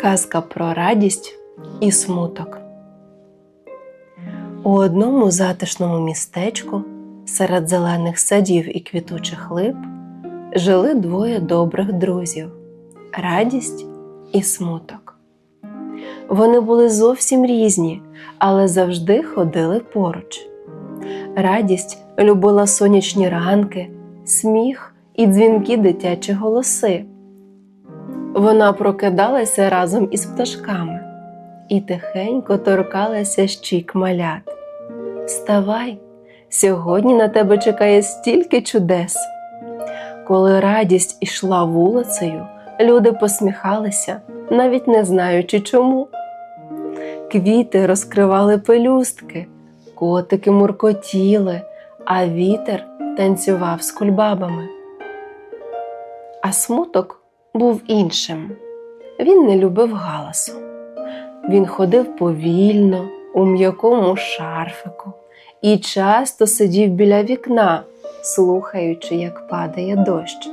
Казка про радість і смуток. У одному затишному містечку серед зелених садів і квітучих лип жили двоє добрих друзів радість і смуток. Вони були зовсім різні, але завжди ходили поруч. Радість любила сонячні ранки, сміх і дзвінкі дитячі голоси. Вона прокидалася разом із пташками і тихенько торкалася щік малят. Вставай, сьогодні на тебе чекає стільки чудес. Коли радість ішла вулицею, люди посміхалися, навіть не знаючи чому. Квіти розкривали пелюстки, котики муркотіли, а вітер танцював з кульбабами. А смуток був іншим. Він не любив галасу. Він ходив повільно, у м'якому шарфику і часто сидів біля вікна, слухаючи, як падає дощ.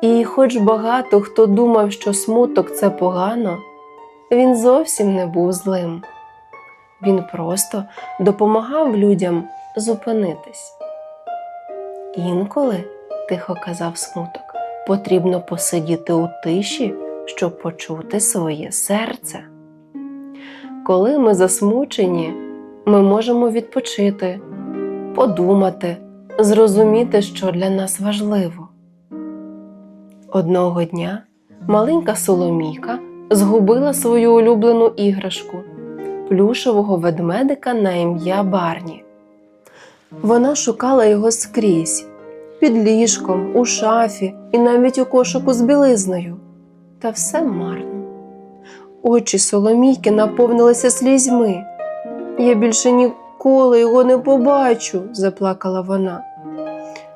І, хоч багато хто думав, що смуток це погано, він зовсім не був злим. Він просто допомагав людям зупинитись. Інколи, тихо казав смуток, потрібно посидіти у тиші, щоб почути своє серце. Коли ми засмучені, ми можемо відпочити, подумати, зрозуміти, що для нас важливо. Одного дня маленька Соломійка згубила свою улюблену іграшку плюшевого ведмедика на ім'я Барні. Вона шукала його скрізь під ліжком, у шафі і навіть у кошику з білизною. Та все марно. Очі Соломійки наповнилися слізьми. Я більше ніколи його не побачу, заплакала вона.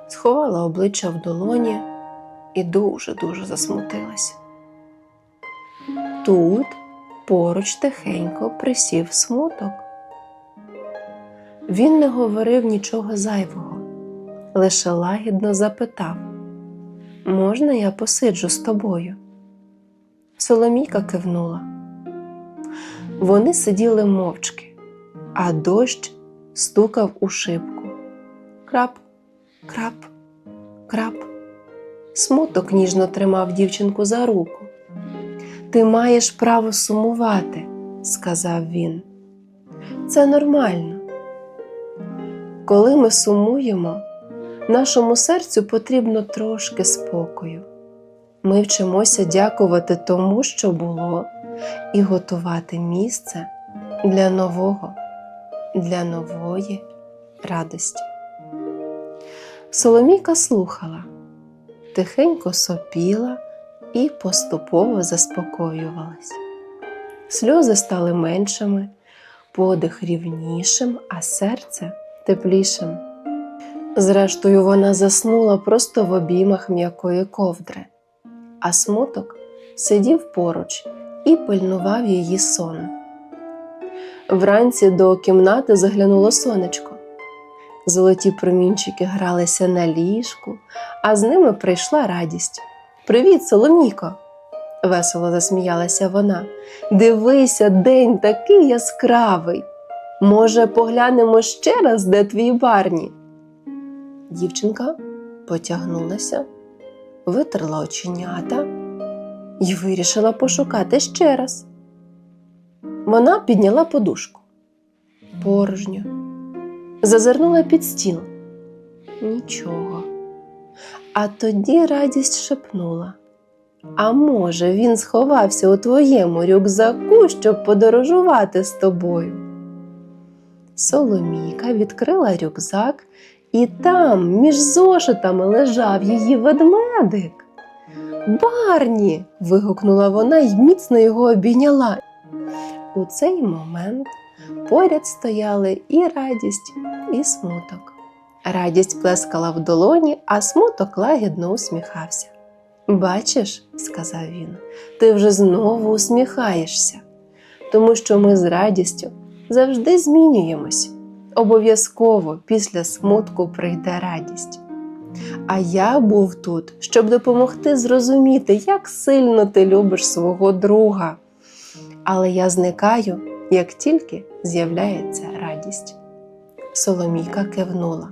Сховала обличчя в долоні і дуже-дуже засмутилася. Тут поруч тихенько присів смуток. Він не говорив нічого зайвого, лише лагідно запитав: Можна я посиджу з тобою? Соломійка кивнула. Вони сиділи мовчки, а дощ стукав у шибку. Крап, крап, крап. Смуток ніжно тримав дівчинку за руку. Ти маєш право сумувати, сказав він. Це нормально. Коли ми сумуємо, нашому серцю потрібно трошки спокою. Ми вчимося дякувати тому, що було, і готувати місце для нового, для нової радості. Соломійка слухала, тихенько сопіла і поступово заспокоювалась. Сльози стали меншими, подих рівнішим, а серце теплішим. Зрештою, вона заснула просто в обіймах м'якої ковдри, а смуток сидів поруч і пильнував її сон. Вранці до кімнати заглянуло сонечко. Золоті промінчики гралися на ліжку, а з ними прийшла радість. Привіт, Соломійко! весело засміялася вона. Дивися, день такий яскравий. Може, поглянемо ще раз, де твій барні? Дівчинка потягнулася, витерла оченята і вирішила пошукати ще раз. Вона підняла подушку. Порожньо. Зазирнула під стіл. Нічого. А тоді радість шепнула. А може, він сховався у твоєму рюкзаку, щоб подорожувати з тобою? Соломійка відкрила рюкзак, і там, між зошитами, лежав її ведмедик. Барні. вигукнула вона й міцно його обійняла. У цей момент поряд стояли і радість, і смуток. Радість плескала в долоні, а смуток лагідно усміхався. Бачиш, сказав він, ти вже знову усміхаєшся, тому що ми з радістю завжди змінюємось. Обов'язково після смутку прийде радість. А я був тут, щоб допомогти зрозуміти, як сильно ти любиш свого друга. Але я зникаю, як тільки з'являється радість. Соломійка кивнула.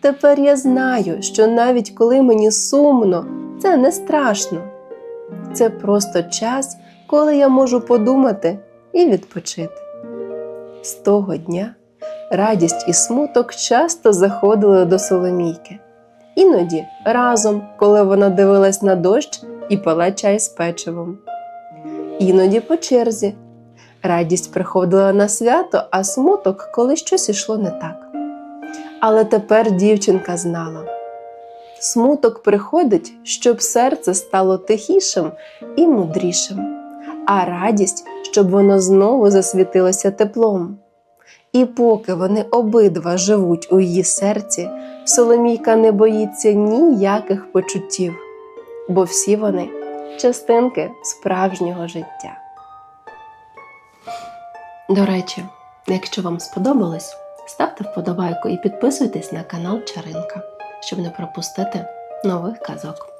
Тепер я знаю, що навіть коли мені сумно, це не страшно. Це просто час, коли я можу подумати і відпочити. З того дня радість і смуток часто заходили до Соломійки. Іноді разом, коли вона дивилась на дощ і пила чай з печивом. Іноді по черзі. Радість приходила на свято, а смуток, коли щось ішло не так. Але тепер дівчинка знала. Смуток приходить, щоб серце стало тихішим і мудрішим, а радість, щоб воно знову засвітилося теплом. І поки вони обидва живуть у її серці, Соломійка не боїться ніяких почуттів, бо всі вони частинки справжнього життя. До речі, якщо вам сподобалось, ставте вподобайку і підписуйтесь на канал Чаринка, щоб не пропустити нових казок.